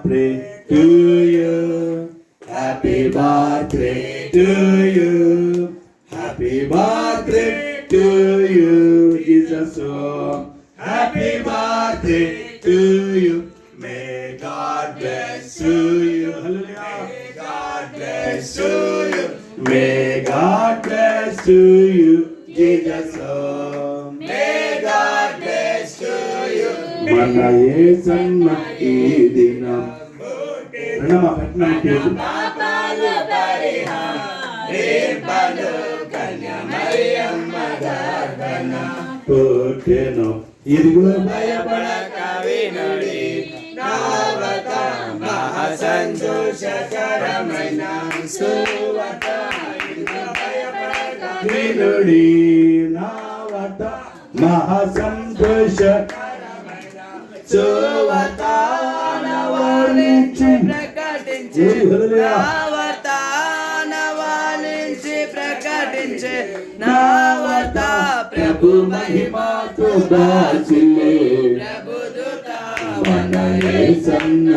birthday to you. Happy birthday to you. Happy birthday to you, Jesus. Oh, Happy birthday to you. May God bless you. May God bless you. May God bless you, Jesus. Oh, మన యేసన్న ఈ దినం? ప్రణవ పట్నం గర్భన పుట్టెను ఇదిగో భయపడక వినుడి నావత మహా సంతోషకరమైన సువత భయపడక వినుడి నావత మహా సంతోష సువతానవాలించి ప్రకటించి హల్లెలూయా. నావతానవాలించి ప్రకటించే నావత ప్రభు మహిమాతో మన యేసన్న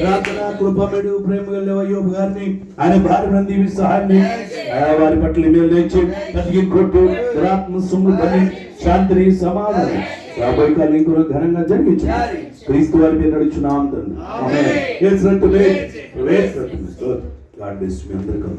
ప్రార్థన కృపమేడు ప్రేమ యోబు గారిని. ఆయన భార్య మంది సహాయాన్ని వారి పట్ల మీరు లేచి ప్రతి కొట్టు ఆత్మ సుమృతని శాంతిని సమాధానం. రాబోయే కాలం ఇంకొక ఘనంగా జరిగించు క్రీస్తు వారి మీద నడుచున్నాం తండ్రి. గాడ్ బ్లెస్ మీ అందరికీ